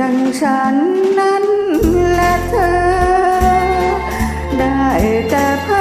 ดังฉันนั้นและเธอ ได้แต่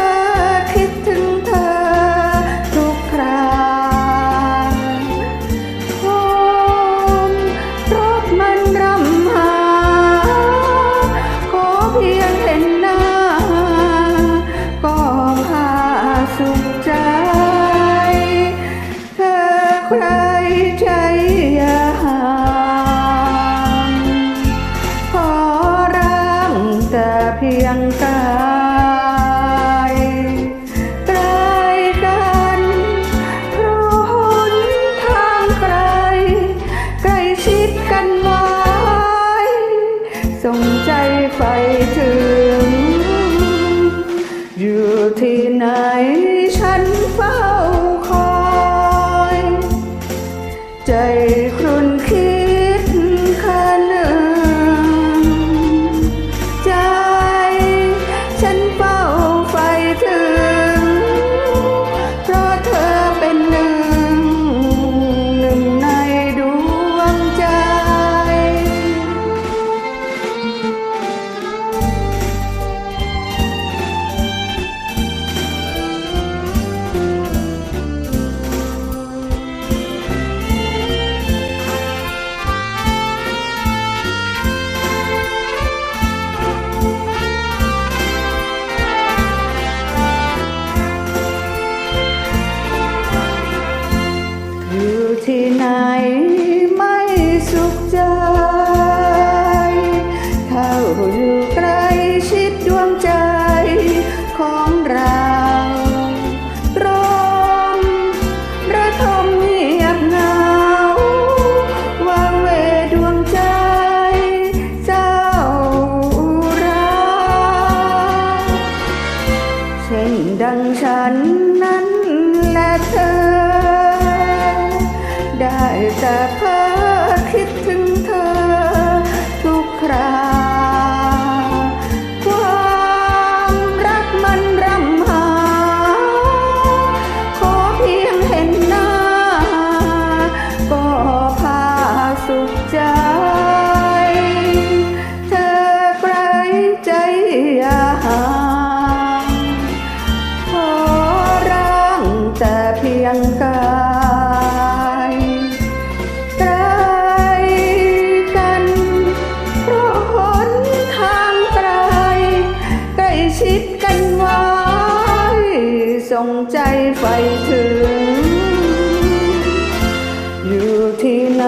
ใฝ่ถึง อยู่ที่ไหน ไม่สุขใจ เข้าอยู่ใกล้ชิดดวงใจของเราร้อนระทมเงียบเหงาวางเวดวงใจเจ้ารักเช่นดังฉันนั้นและเธอ I'll งใจไฟถึง อยู่ที่ไหน